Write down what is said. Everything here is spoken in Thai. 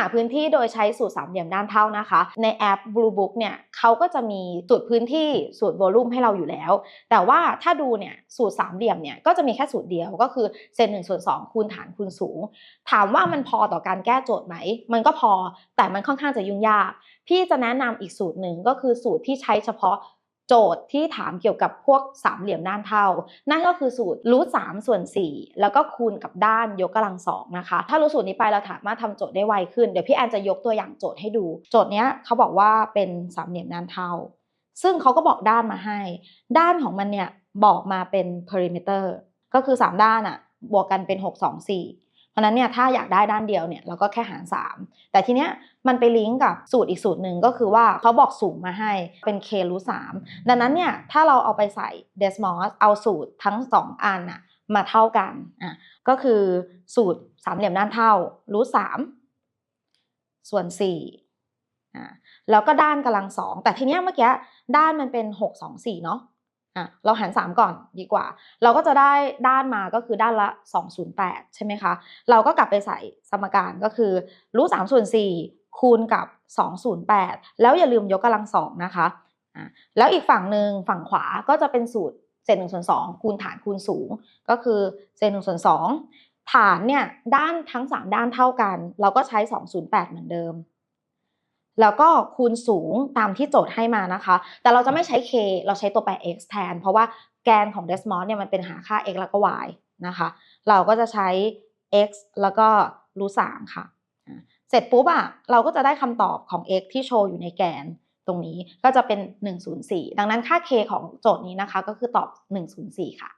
หาพื้นที่โดยใช้สูตรสามเหลี่ยมด้านเท่านะคะ ในแอป Blue Book เนี่ยเขาก็จะมีสูตรพื้นที่สูตรโวลูมให้เราอยู่แล้ว แต่ว่าถ้าดูเนี่ยสูตรสามเหลี่ยมเนี่ยก็จะมีแค่สูตรเดียวก็คือเซนหนึ่งส่วนสองคูณฐานคูณสูง ถามว่ามันพอต่อการแก้โจทย์ไหม มันก็พอแต่มันค่อนข้างจะยุ่งยาก พี่จะแนะนำอีกสูตรหนึ่งก็คือสูตรที่ใช้เฉพาะ โจทย์ที่ถามเกี่ยวกับพวกสามเหลี่ยมด้านเท่า นั่นก็คือสูตรรูทสามส่วนสี่แล้วก็คูณกับด้านยกกำลังสองนะคะ ถ้ารู้สูตรนี้ไปเราสามารถทำโจทย์ได้ไวขึ้น เดี๋ยวพี่แอนจะยกตัวอย่างโจทย์ให้ดู โจทย์เนี้ยเขาบอกว่าเป็นสามเหลี่ยมด้านเท่า ซึ่งเขาก็บอกด้านมาให้ ด้านของมันเนี่ยบอกมาเป็น perimeter ก็คือ 3 ด้านอะบวกกันเป็น 6 2 4 เพราะนั้นเนี่ยถ้าอยากได้ด้านเดียวเนี่ยเราก็แค่หาร 3 แต่ทีเนี้ยมันไปลิงก์กับสูตรอีกสูตรหนึ่งก็คือว่าเขาบอกสูงมาให้เป็น k รูท3ดังนั้นเนี่ยถ้าเราเอาไปใส่ Desmos เอาสูตรทั้ง 2 อันอะมาเท่ากันอะก็คือสูตรสามเหลี่ยมด้านเท่ารูท3ส่วน4อะแล้วก็ด้านกำลังสองแต่ทีเนี้ยเมื่อกี้ด้านมันเป็น 6 2 4เนาะ อะเราหาร 3 ก่อนดีกว่า เราก็จะได้ด้านมาก็คือด้านละ 208 ใช่ไหมคะ เราก็กลับไปใส่สมการก็คือรูทสามส่วนสี่คูณกับ 208 แล้วอย่าลืมยกกำลังสองนะคะอะแล้วอีกฝั่งหนึ่งฝั่งขวาก็จะเป็นสูตรเศษหนึ่งส่วนสองคูณฐานคูณสูง ก็คือเศษหนึ่งส่วนสองฐานเนี่ยด้านทั้ง 3 ด้านเท่ากัน เราก็ใช้ 208 เหมือนเดิม แล้วก็คูณสูงตามที่โจทย์ให้มานะคะ แต่เราจะไม่ใช้ k เราใช้ตัวแปร x แทน เพราะว่าแกนของ Desmos เนี่ยมันเป็นหาค่า x แล้วก็ y นะคะ เราก็จะใช้ x แล้วก็รูทสามค่ะอะเสร็จปุ๊บอะเราก็จะได้คำตอบของ x ที่โชว์อยู่ในแกนตรงนี้ก็จะเป็น 104 ดังนั้นค่า k ของโจทย์นี้นะคะ ก็คือตอบ 104 ค่ะ